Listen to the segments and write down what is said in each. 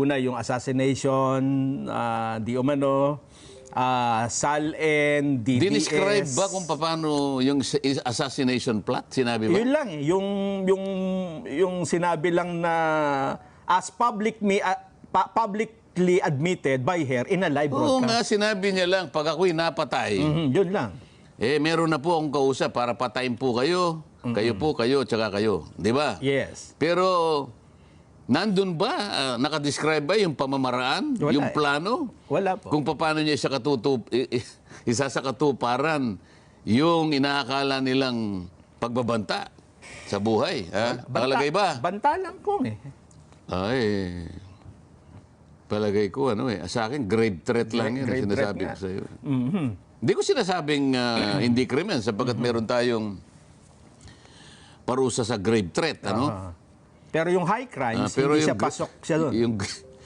una yung assassination, ah, di umano, ah, SALN, DDS. Dinescribe ba kung paano yung assassination plot? Sinabi ba? Yun lang eh, yung, yung, yung sinabi lang na as public me, ah, pa- publicly admitted by her in a live Oo broadcast. nga, sinabi niya lang, pag ako'y napatay, Mhm, yun lang. eh meron na po akong kausap para patayin po kayo. Kayo po, kayo, tsaka kayo. Di ba? Yes. Pero, nandun ba, ah, nakadescribe ba yung pamamaraan, Wala yung eh. plano? Wala po. Kung paano niya isa, katutup, isa sa katuparan yung inaakala nilang pagbabanta sa buhay. Ha? Nakalagay ba? Banta lang po eh. Ay, palagay ko ano eh. Sa akin, grave threat lang yan. grave ang threat sinasabi ko sa iyo. Mhm. Hindi ko sinasabing ah, hindi krimen sapagkat meron tayong parusa sa grave threat. Ano? Ah. Pero yung high crimes, Ah, pero hindi yung siya pasok siya doon. Yung,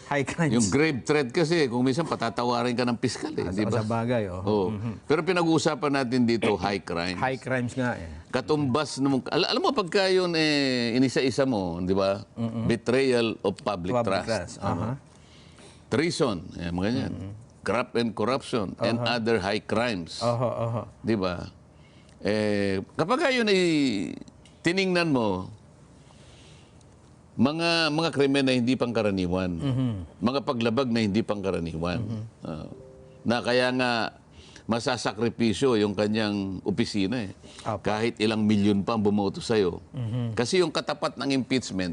high crimes. yung grave threat kasi, kung minsan patatawarin ka ng piskal eh. Di ba? Sa bagay, oh. Oo. Pero pinag-uusapan natin dito high crime. High crimes nga eh. Katumbas nung al- alam mo pagka yun eh inisa-isa mo, 'di ba? Betrayal of public, Public trust. trust, aha. Treason, eh, mga ganyan. Graft and corruption and other high crimes. Oho, oho. 'Di ba? Eh kapag yun ay tiningnan mo mga mga krimen na hindi pangkaraniwan. Mga paglabag na hindi pangkaraniwan. Ah, na kaya nga masasakripisyo yung kanyang opisina eh. Apo. Kahit ilang milyon pa ang bumoto sa'yo. Kasi yung katapat ng impeachment,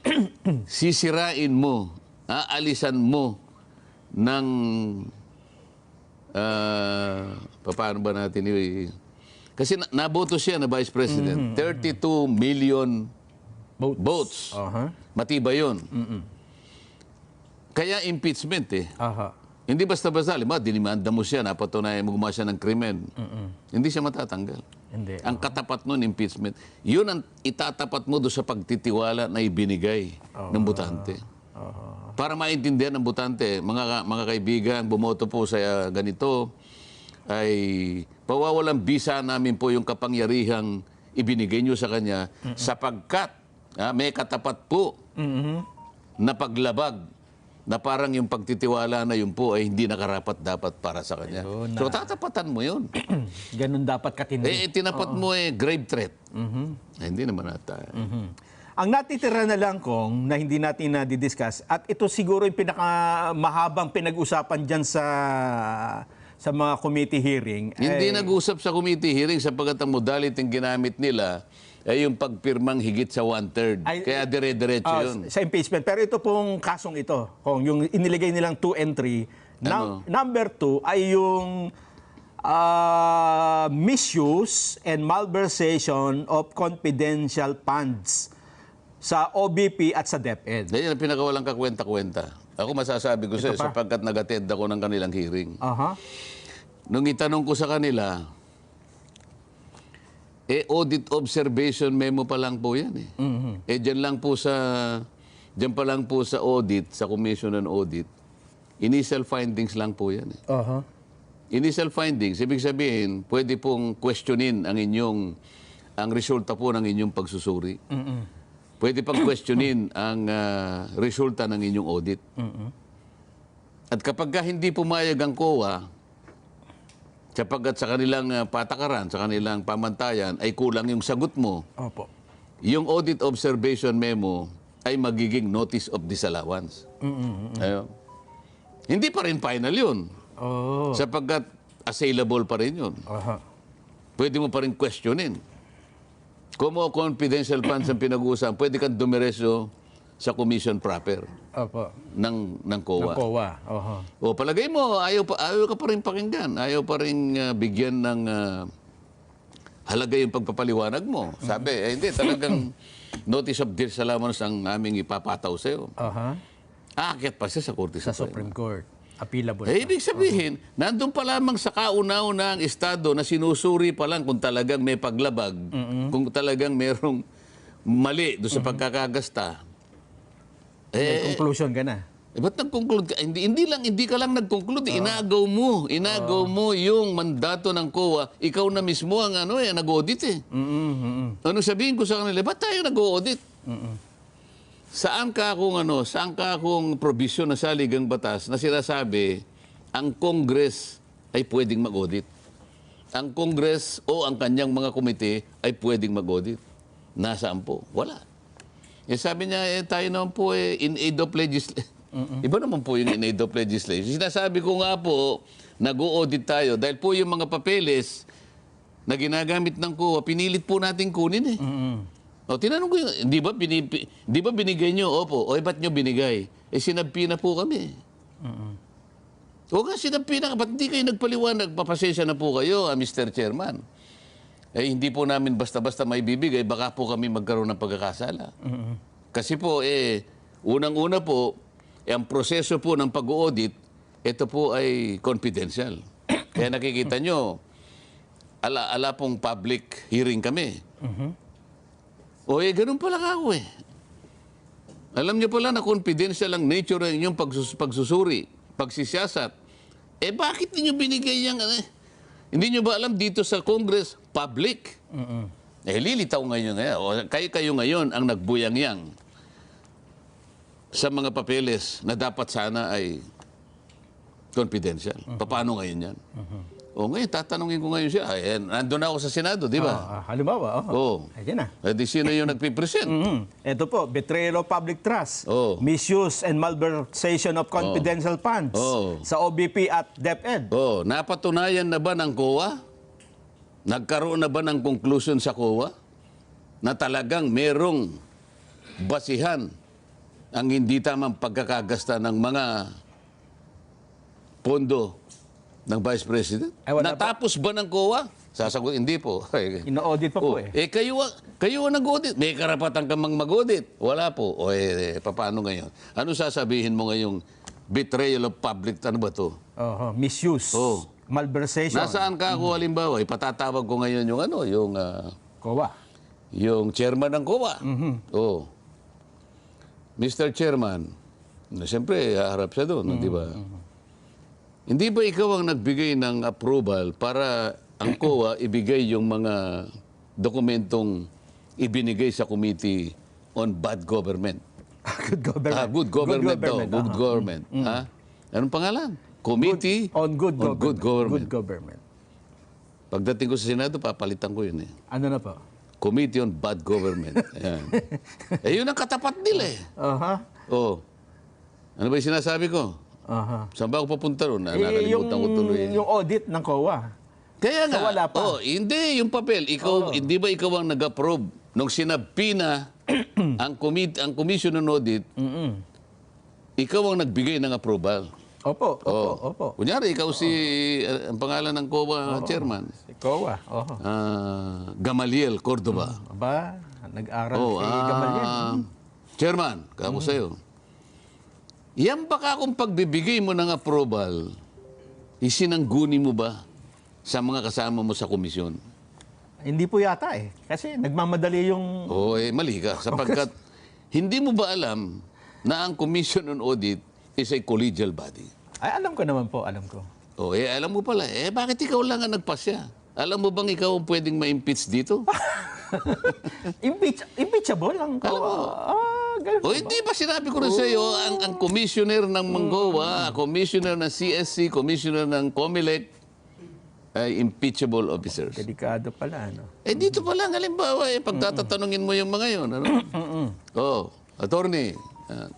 sisirain mo, aalisan mo ng ah, paano ba natin i- kasi na, naboto siya na Vice President. 32 million Votes. votes. Aha. Matibay yun. Kaya impeachment eh. Aha. Hindi basta-basta, lima, dinimanda mo siya, napatunayan mo gumawa siya ng krimen. Hindi siya matatanggal. Hindi. Ang katapat nun, impeachment. Yun ang itatapat mo doon sa pagtitiwala na ibinigay ng butante. Para maintindihan ng butante, mga, mga kaibigan, bumoto po sa uh, ganito, ay pawawalang bisa namin po yung kapangyarihang ibinigay nyo sa kanya sapagkat ah, may katapat po na paglabag na parang yung pagtitiwala na yun po ay hindi nakarapat dapat para sa kanya. Ayun So tatapatan mo yun. Ganun dapat katindi. Eh, tinapat mo eh, grave threat. Eh, hindi naman ata. Ang natitira na lang kong na hindi natin na-discuss at ito siguro yung pinakamahabang pinag-usapan dyan sa sa mga committee hearing. Hindi eh, nag-usap sa committee hearing sapagkat ang modality ginamit nila ay yung pagpirmang higit sa one-third. Ay, Kaya dire-diretso ah, yun. sa impeachment. Pero ito pong kasong ito, kung yung iniligay nilang 2 and 3, Ano? number 2 ay yung ah, misuse and malversation of confidential funds sa OBP at sa DepEd. Yan ang pinakawalang kakwenta-kwenta. Ako masasabi ko sa'yo pa? sapagkat nag-attend ako ng kanilang hearing. Aha. Nung itanong ko sa kanila, eh audit observation memo pa lang po yan eh. Eh dyan lang po sa, dyan pa lang po sa audit, sa Commission on Audit, initial findings lang po yan eh. Aha. Initial findings, ibig sabihin, pwede pong questionin ang inyong, ang resulta po ng inyong pagsusuri. Pwede pang questionin ang ah, resulta ng inyong audit. At kapag ka hindi pumayag ang COA, sapagkat sa kanilang ah, patakaran, sa kanilang pamantayan, ay kulang yung sagot mo, Opo. yung audit observation memo ay magiging notice of disallowance. Ayun. Hindi pa rin final yun. Oh. Sapagkat assailable pa rin yun. Aha. Pwede mo pa rin questionin. Kung mo confidential funds ang pinag-uusapan, pwede kang dumiretso sa commission proper Opo. ng, ng COA. Kowa. Oho. O palagay mo, ayaw, pa, ayaw ka pa rin pakinggan. Ayaw pa rin ah, bigyan ng ah, halaga yung pagpapaliwanag mo. Sabi, eh, hindi, talagang notice of disallowance ang aming ipapataw sa'yo. Aha. Aakyat pa siya sa Korte Sa. Supreme Court. Appealable. Eh, ibig sabihin, nandun pa lamang sa kauna-una ang Estado na sinusuri pa lang kung talagang may paglabag, kung talagang merong mali doon sa pagkakagasta. May conclusion ka na. Eh, ba't nag-conclude ka? Hindi, hindi lang, hindi ka lang nag-conclude. Inagaw mo. Inagaw mo yung mandato ng COA. Ikaw na mismo ang ano eh, nag-audit eh. Mm-mm. Ano sabihin ko sa kanila, ba't tayo nag-audit? Saan ka kung ano, saan ka kung provision na saligang batas na sinasabi ang Congress ay pwedeng mag-audit? Ang Congress o ang kanyang mga komite ay pwedeng mag-audit. Nasaan po? Wala. Eh, sabi niya, eh, tayo naman po eh, in aid of legislation. Iba naman po yung in aid of legislation. Sinasabi ko nga po, nag-audit tayo dahil po yung mga papeles na ginagamit ng COA, pinilit po natin kunin eh. O, tinanong ko yun, di ba, binipi, di ba binigay nyo? Opo. O, eh, ba't nyo binigay? Eh, sinabpi na po kami. O nga, sinabpi na. Ba't hindi kayo nagpaliwanag? Papasensya na po kayo, ah, Mr. Chairman. Eh, hindi po namin basta-basta may bibigay. Baka po kami magkaroon ng pagkakasala. Kasi po, eh, unang-una po, eh, ang proseso po ng pag-audit, ito po ay confidential. Kaya nakikita nyo, ala, ala pong public hearing kami. O eh, ganun pala ako eh. Alam niyo pala na confidential ang nature ng inyong pagsus- pagsusuri, pagsisiyasat. Eh bakit niyo binigay yung eh? Hindi niyo ba alam dito sa Congress, public? Eh lilitaw ngayon ngayon. O, kayo kayo ngayon ang nagbuyang-yang sa mga papeles na dapat sana ay confidential. Paano ngayon yan? O ngayon, tatanungin ko ngayon siya. Ay, eh, nandun na ako sa Senado, di ba? Ah, halimbawa, oh. Oo. Ayan na. Eh, di sino yung nagpipresent? Mhm. Ito po, betrayal of public trust, Oh. misuse and malversation of confidential funds Oh. sa OBP at DepEd. Oh, napatunayan na ba ng COA? Nagkaroon na ba ng conclusion sa COA na talagang merong basihan ang hindi tamang pagkakagasta ng mga pondo ng Vice President? Ay, wala Natapos ba ng COA? Sasagot, hindi po. Ino-audit pa po Oh, eh. eh kayo, kayo ang nag-audit. May karapatan ka mang mag-audit. Wala po. O eh, eh, paano ngayon? Ano sasabihin mo ngayong betrayal of public, ano ba to? Oho, misuse, Oh. malversation, Nasaan ka ako halimbawa? Ipatatawag ko ngayon yung ano, yung ah, COA. yung chairman ng COA. Oh. Mr. Chairman, na siyempre haharap siya doon, di ba? Hindi ba ikaw ang nagbigay ng approval para ang COA ibigay yung mga dokumentong ibinigay sa Committee on Bad Government? good government. Ah, good government, daw. government, Good aha. government. Ha? Anong pangalan? Committee On good on government. Good Government. Good government. Pagdating ko sa Senado, papalitan ko yun eh. Ano na po? Committee on Bad Government. Ayan. eh, yun ang katapat nila eh. Aha. Oh. Ano ba yung sinasabi ko? Aha. Saan ba ako papunta ron? Ah, Eh, yung, ko tuloy. yung audit ng COA. Kaya nga, So, wala pa. oh, hindi, yung papel. Ikaw, hindi ba ikaw ang nag-approve nung sinabpi na ang, commit, ang Commission on Audit, ikaw ang nagbigay ng approval. Opo, opo, Oh. opo. Kunyari, ikaw si, uh, ang pangalan ng COA chairman, Si COA. Oho. ah, Gamaliel Cordoba. Aba, nag-aral Oh, si Gamaliel. ah, chairman, kako sa'yo. Yan baka kung pagbibigay mo ng approval, isinangguni mo ba sa mga kasama mo sa komisyon? Hindi po yata eh. Kasi nagmamadali yung... O eh, mali ka. Sapagkat hindi mo ba alam na ang Commission on Audit is a collegial body? Ay, alam ko naman po, alam ko. O eh, alam mo pala, eh bakit ikaw lang ang nagpasya? Alam mo bang ikaw ang pwedeng ma-impeach dito? Impeach, impeachable ang COA. Alam mo. Ah, ganun. O hindi ba sinabi ko rin sa iyo, ang, ang commissioner ng Mangoa, commissioner ng CSC, commissioner ng COMELEC, ay impeachable officers. Delikado pala, ano? Eh dito pa lang, halimbawa, eh, pagtatatanungin mo yung mga yon, ano? oh, attorney. ah,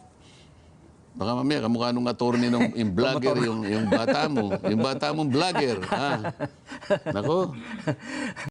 baka mamaya, kamukha nung attorney nung yung vlogger, yung, yung bata mo. Yung bata mong vlogger. Ah. Nako.